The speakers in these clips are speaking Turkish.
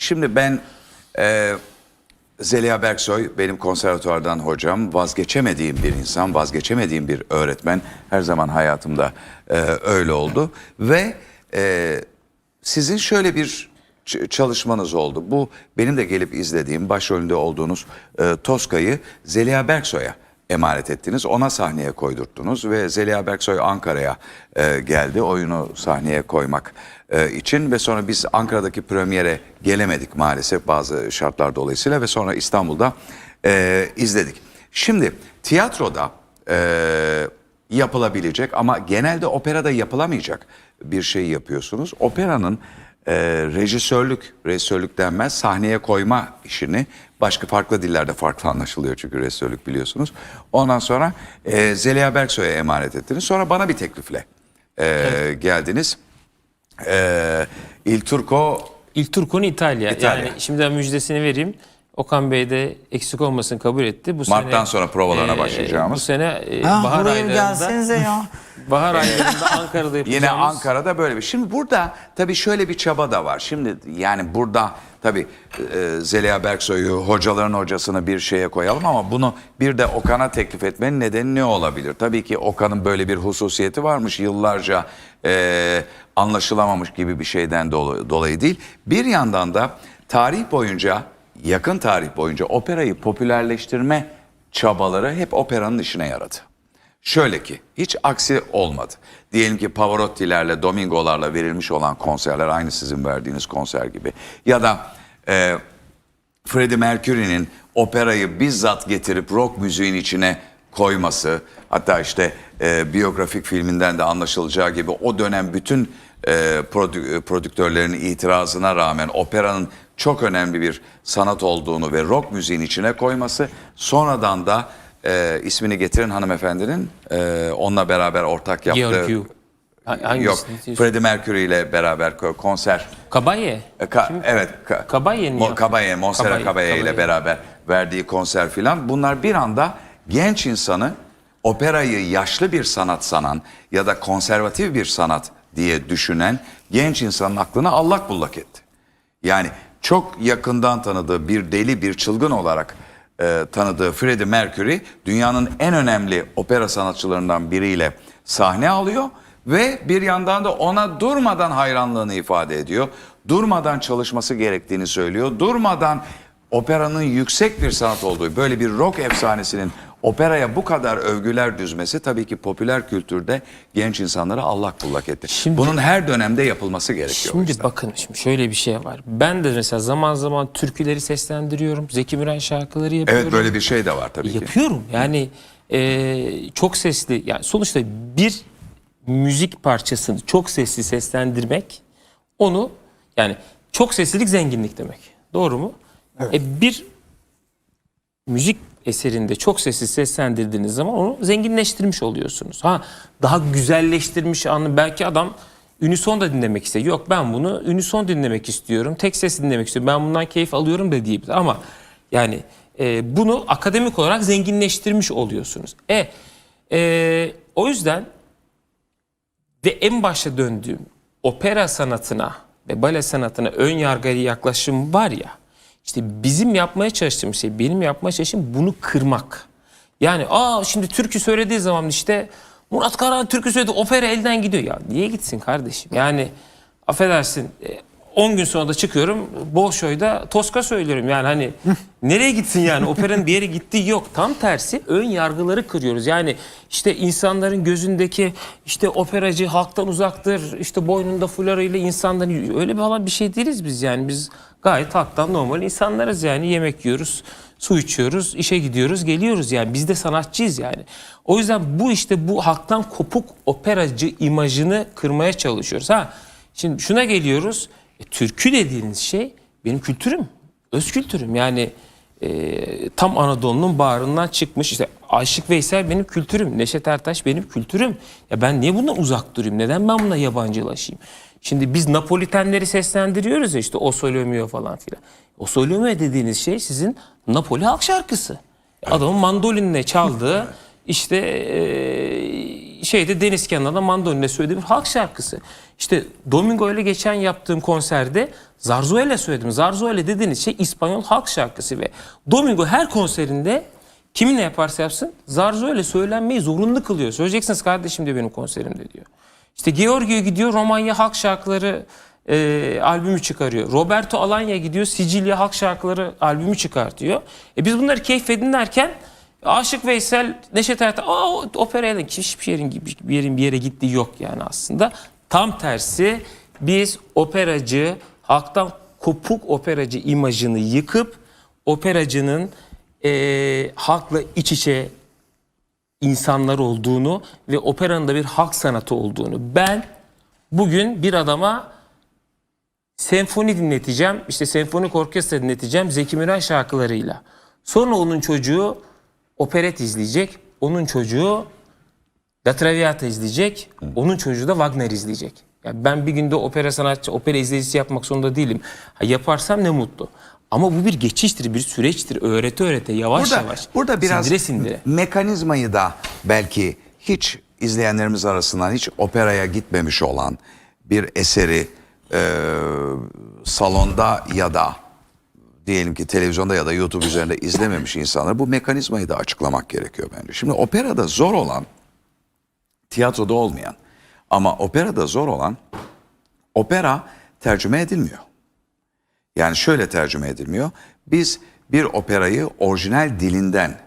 Şimdi ben e, Zeliha Berksoy benim konservatuvardan hocam. Vazgeçemediğim bir insan, vazgeçemediğim bir öğretmen. Her zaman hayatımda e, öyle oldu. Ve e, sizin şöyle bir çalışmanız oldu. Bu benim de gelip izlediğim başrolünde olduğunuz e, Toska'yı Zeliha Berksoy'a emanet ettiniz. Ona sahneye koydurttunuz ve Zeliha Berksoy Ankara'ya e, geldi oyunu sahneye koymak e, için ve sonra biz Ankara'daki premiere gelemedik maalesef bazı şartlar dolayısıyla ve sonra İstanbul'da e, izledik. Şimdi tiyatroda e, yapılabilecek ama genelde operada yapılamayacak bir şey yapıyorsunuz. Operanın e, rejisörlük, rejisörlük denmez sahneye koyma işini başka farklı dillerde farklı anlaşılıyor çünkü rejisörlük biliyorsunuz. Ondan sonra e, Zeliha Berksoy'a emanet ettiniz. Sonra bana bir teklifle e, geldiniz. E, Il Turco Il Turco'nun İtalya. İtalya. Yani şimdiden müjdesini vereyim. Okan Bey de eksik olmasın kabul etti. Bu Mart'tan sene, sonra provalarına e, başlayacağımız. Bu sene e, Ha, bahar buraya aylarında gelsenize ya. bahar aylarında Ankara'da yapacağımız Yine Ankara'da böyle bir. Şimdi burada tabii şöyle bir çaba da var. Şimdi yani burada tabii e, Zeliha Berksoy'u hocaların hocasını bir şeye koyalım ama bunu bir de Okan'a teklif etmenin nedeni ne olabilir? Tabii ki Okan'ın böyle bir hususiyeti varmış yıllarca e, anlaşılamamış gibi bir şeyden dolayı, dolayı değil. Bir yandan da tarih boyunca yakın tarih boyunca operayı popülerleştirme çabaları hep operanın işine yaradı. Şöyle ki hiç aksi olmadı. Diyelim ki Pavarotti'lerle, Domingo'larla verilmiş olan konserler aynı sizin verdiğiniz konser gibi. Ya da e, Freddie Mercury'nin operayı bizzat getirip rock müziğin içine koyması hatta işte e, biyografik filminden de anlaşılacağı gibi o dönem bütün e, prodü- e, prodüktörlerin itirazına rağmen operanın çok önemli bir sanat olduğunu ve rock müziğin içine koyması sonradan da e, ismini getirin hanımefendinin e, onunla beraber ortak yaptığı Georg Hugh. Ha- hangisini yok diyorsun? Freddie Mercury ile beraber ko- konser Kabaye. e, Ka- evet. Ka- Kabaye'nin Mo- yaptığı- Kabaye, Monserrat Kabaye, Kabaye ile Kabaye. beraber verdiği konser filan. Bunlar bir anda genç insanı operayı yaşlı bir sanat sanan ya da konservatif bir sanat diye düşünen genç insanın aklını allak bullak etti. Yani çok yakından tanıdığı bir deli, bir çılgın olarak e, tanıdığı Freddie Mercury dünyanın en önemli opera sanatçılarından biriyle sahne alıyor ve bir yandan da ona durmadan hayranlığını ifade ediyor. Durmadan çalışması gerektiğini söylüyor. Durmadan operanın yüksek bir sanat olduğu, böyle bir rock efsanesinin operaya bu kadar övgüler düzmesi tabii ki popüler kültürde genç insanları allak bullak etti. Şimdi- Bunun her dönemde yapılması gerekiyor. Şimdi bakın şimdi şöyle bir şey var. Ben de mesela zaman zaman türküleri seslendiriyorum. Zeki Müren şarkıları yapıyorum. Evet böyle bir şey de var tabii ki. Yapıyorum. Yani e, çok sesli yani sonuçta bir müzik parçasını çok sesli seslendirmek onu yani çok seslilik zenginlik demek. Doğru mu? E, bir müzik eserinde çok sesli seslendirdiğiniz zaman onu zenginleştirmiş oluyorsunuz. Ha daha güzelleştirmiş anı belki adam unison da dinlemek istiyor. Yok ben bunu unison dinlemek istiyorum. Tek ses dinlemek istiyorum. Ben bundan keyif alıyorum da diyebilir. Ama yani e, bunu akademik olarak zenginleştirmiş oluyorsunuz. E, e o yüzden ve en başta döndüğüm opera sanatına ve bale sanatına ön yargılı yaklaşım var ya işte bizim yapmaya çalıştığımız şey benim yapmaya çalıştığım bunu kırmak. Yani aa şimdi türkü söylediği zaman işte Murat Karahan türkü söyledi opera elden gidiyor. Ya niye gitsin kardeşim? Yani affedersin e, 10 gün sonra da çıkıyorum Bolşoy'da Toska söylüyorum. Yani hani nereye gitsin yani operanın bir yere gittiği yok. Tam tersi ön yargıları kırıyoruz. Yani işte insanların gözündeki işte operacı halktan uzaktır. işte boynunda fularıyla insanların öyle bir falan bir şey değiliz biz yani. Biz gayet halktan normal insanlarız yani yemek yiyoruz, su içiyoruz, işe gidiyoruz, geliyoruz yani. Biz de sanatçıyız yani. O yüzden bu işte bu halktan kopuk operacı imajını kırmaya çalışıyoruz. Ha şimdi şuna geliyoruz. E, türkü dediğiniz şey benim kültürüm, öz kültürüm. Yani e, tam Anadolu'nun bağrından çıkmış işte Aşık Veysel benim kültürüm, Neşet Ertaş benim kültürüm. Ya ben niye bundan uzak durayım? Neden ben buna yabancılaşayım? Şimdi biz Napolitenleri seslendiriyoruz ya işte O Sole Mio falan filan. O Sole Mio dediğiniz şey sizin Napoli halk şarkısı. Adamın mandolinle çaldığı işte e, şeyde deniz kenarında mandolinle söylediğim halk şarkısı. İşte Domingo ile geçen yaptığım konserde Zarzuela söyledim. Zarzuela dediğiniz şey İspanyol halk şarkısı ve Domingo her konserinde kiminle yaparsa yapsın Zarzuela söylenmeyi zorunlu kılıyor. Söyleyeceksiniz kardeşim diyor benim konserimde diyor. İşte Georgio gidiyor Romanya halk şarkıları e, albümü çıkarıyor. Roberto Alanya gidiyor Sicilya halk şarkıları albümü çıkartıyor. E biz bunları keyif edinlerken Aşık Veysel, Neşet Ertaş, aa o operaya da hiçbir yerin, bir yerin bir yere gittiği yok yani aslında. Tam tersi biz operacı, halktan kopuk operacı imajını yıkıp operacının e, halkla iç içe insanlar olduğunu ve operanın da bir halk sanatı olduğunu. Ben bugün bir adama senfoni dinleteceğim, işte senfonik orkestra dinleteceğim Zeki Müren şarkılarıyla. Sonra onun çocuğu operet izleyecek, onun çocuğu La Traviata izleyecek, onun çocuğu da Wagner izleyecek. Yani ben bir günde opera sanatçı, opera izleyicisi yapmak zorunda değilim. Ha, yaparsam ne mutlu. Ama bu bir geçiştir, bir süreçtir. Öğrete öğrete, yavaş Burada, yavaş. burada biraz Sindire sindire. mekanizmayı da belki hiç izleyenlerimiz arasından hiç operaya gitmemiş olan bir eseri e, salonda ya da diyelim ki televizyonda ya da YouTube üzerinde izlememiş insanlar bu mekanizmayı da açıklamak gerekiyor bence. Şimdi operada zor olan tiyatroda olmayan ama operada zor olan opera tercüme edilmiyor. Yani şöyle tercüme edilmiyor. Biz bir operayı orijinal dilinden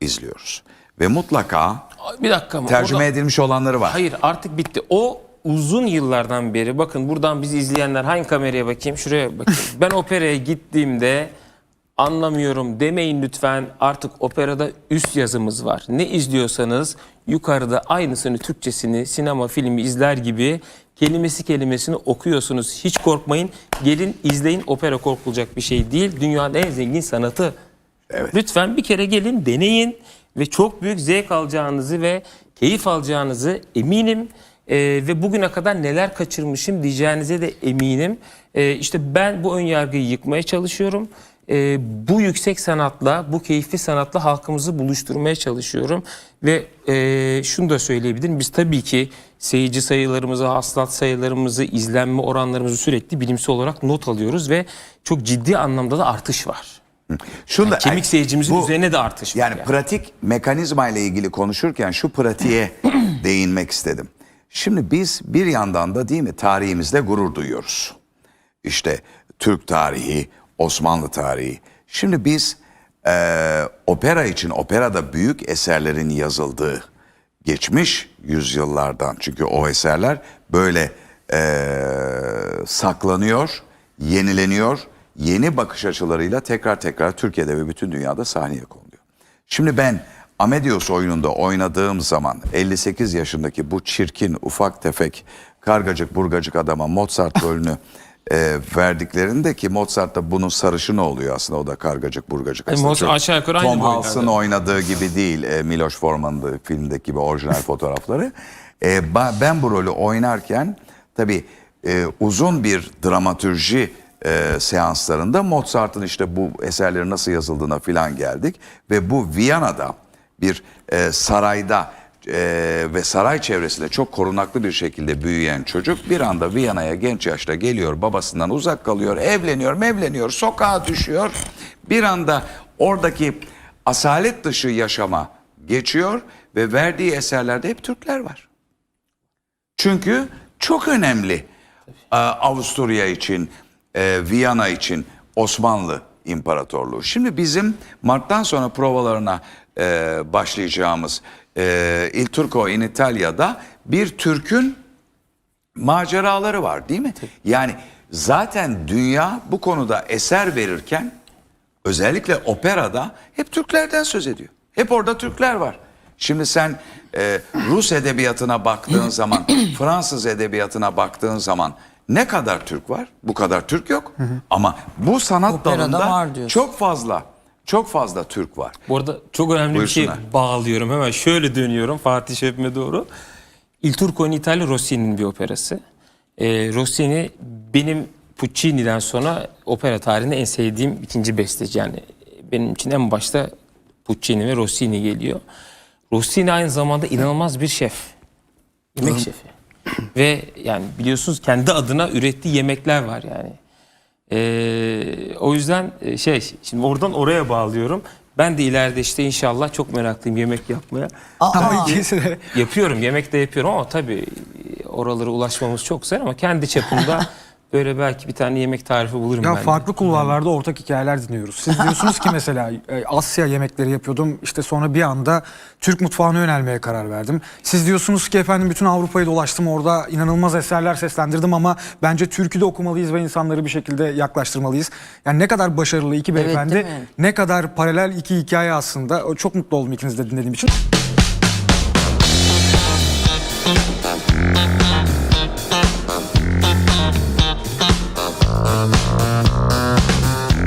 izliyoruz. Ve mutlaka Bir dakika ama tercüme orada- edilmiş olanları var. Hayır artık bitti. O uzun yıllardan beri bakın buradan bizi izleyenler hangi kameraya bakayım şuraya bakayım. ben operaya gittiğimde anlamıyorum demeyin lütfen artık operada üst yazımız var. Ne izliyorsanız yukarıda aynısını Türkçesini sinema filmi izler gibi kelimesi kelimesini okuyorsunuz. Hiç korkmayın gelin izleyin opera korkulacak bir şey değil. Dünyanın en zengin sanatı. Evet. Lütfen bir kere gelin deneyin ve çok büyük zevk alacağınızı ve keyif alacağınızı eminim. Ee, ve bugüne kadar neler kaçırmışım diyeceğinize de eminim. Ee, işte ben bu ön yargıyı yıkmaya çalışıyorum. Ee, bu yüksek sanatla, bu keyifli sanatla halkımızı buluşturmaya çalışıyorum. Ve e, şunu da söyleyebilirim. Biz tabii ki seyirci sayılarımızı, hasılat sayılarımızı, izlenme oranlarımızı sürekli bilimsel olarak not alıyoruz ve çok ciddi anlamda da artış var. Şunu da- Kemik seyircimizin bu- üzerine de artış var. Yani pratik mekanizma ile ilgili konuşurken şu pratiğe değinmek istedim. Şimdi biz bir yandan da değil mi tarihimizde gurur duyuyoruz. İşte Türk tarihi, Osmanlı tarihi. Şimdi biz eee, opera için operada büyük eserlerin yazıldığı geçmiş yüzyıllardan çünkü o eserler böyle eee, saklanıyor, yenileniyor, yeni bakış açılarıyla tekrar tekrar Türkiye'de ve bütün dünyada sahneye konuluyor. Şimdi ben Amadeus oyununda oynadığım zaman 58 yaşındaki bu çirkin ufak tefek kargacık burgacık adama Mozart rolünü e, verdiklerinde ki Mozart da bunun sarışını oluyor aslında o da kargacık burgacık. aslında Mozart aşağı yukarı aynı Tom. Hanks'ın oynadığı gibi değil e, Miloš Forman'ın filmdeki gibi orijinal fotoğrafları. E, ben bu rolü oynarken tabii e, uzun bir dramatürji e, seanslarında Mozart'ın işte bu eserlerin nasıl yazıldığına filan geldik. Ve bu Viyana'da bir e, sarayda e, ve saray çevresinde çok korunaklı bir şekilde büyüyen çocuk bir anda Viyana'ya genç yaşta geliyor babasından uzak kalıyor evleniyor mevleniyor sokağa düşüyor bir anda oradaki asalet dışı yaşama geçiyor ve verdiği eserlerde hep Türkler var. Çünkü çok önemli e, Avusturya için, e, Viyana için Osmanlı İmparatorluğu. Şimdi bizim Mart'tan sonra provalarına e, başlayacağımız e, Il Turco in Italia'da bir Türk'ün maceraları var değil mi? Yani zaten dünya bu konuda eser verirken özellikle operada hep Türklerden söz ediyor. Hep orada Türkler var. Şimdi sen e, Rus edebiyatına baktığın zaman, Fransız edebiyatına baktığın zaman ne kadar Türk var? Bu kadar Türk yok. Ama bu sanat Operada dalında çok fazla, çok fazla Türk var. Bu arada çok önemli bir şey Buyursunlar. bağlıyorum. Hemen şöyle dönüyorum Fatih Şefime doğru. Il Turco in Italia Rossini'nin bir operası. Ee, Rossini benim Puccini'den sonra opera tarihinde en sevdiğim ikinci besteci. Yani benim için en başta Puccini ve Rossini geliyor. Rossini aynı zamanda inanılmaz bir şef. Yemek şefi. Ve yani biliyorsunuz kendi adına ürettiği yemekler var yani. Ee, o yüzden e, şey şimdi oradan oraya bağlıyorum. Ben de ileride işte inşallah çok meraklıyım yemek yapmaya. İkisi de Yapıyorum yemek de yapıyorum ama tabii oralara ulaşmamız çok zor ama kendi çapımda böyle belki bir tane yemek tarifi bulurum Ya ben. de. farklı kulvarlarda ortak hikayeler dinliyoruz. Siz diyorsunuz ki mesela e, Asya yemekleri yapıyordum. İşte sonra bir anda Türk mutfağına yönelmeye karar verdim. Siz diyorsunuz ki efendim bütün Avrupa'yı dolaştım. Orada inanılmaz eserler seslendirdim ama bence türkü de okumalıyız ve insanları bir şekilde yaklaştırmalıyız. Yani ne kadar başarılı iki beyefendi, mi? ne kadar paralel iki hikaye aslında. O Çok mutlu oldum ikinizi de dinlediğim için.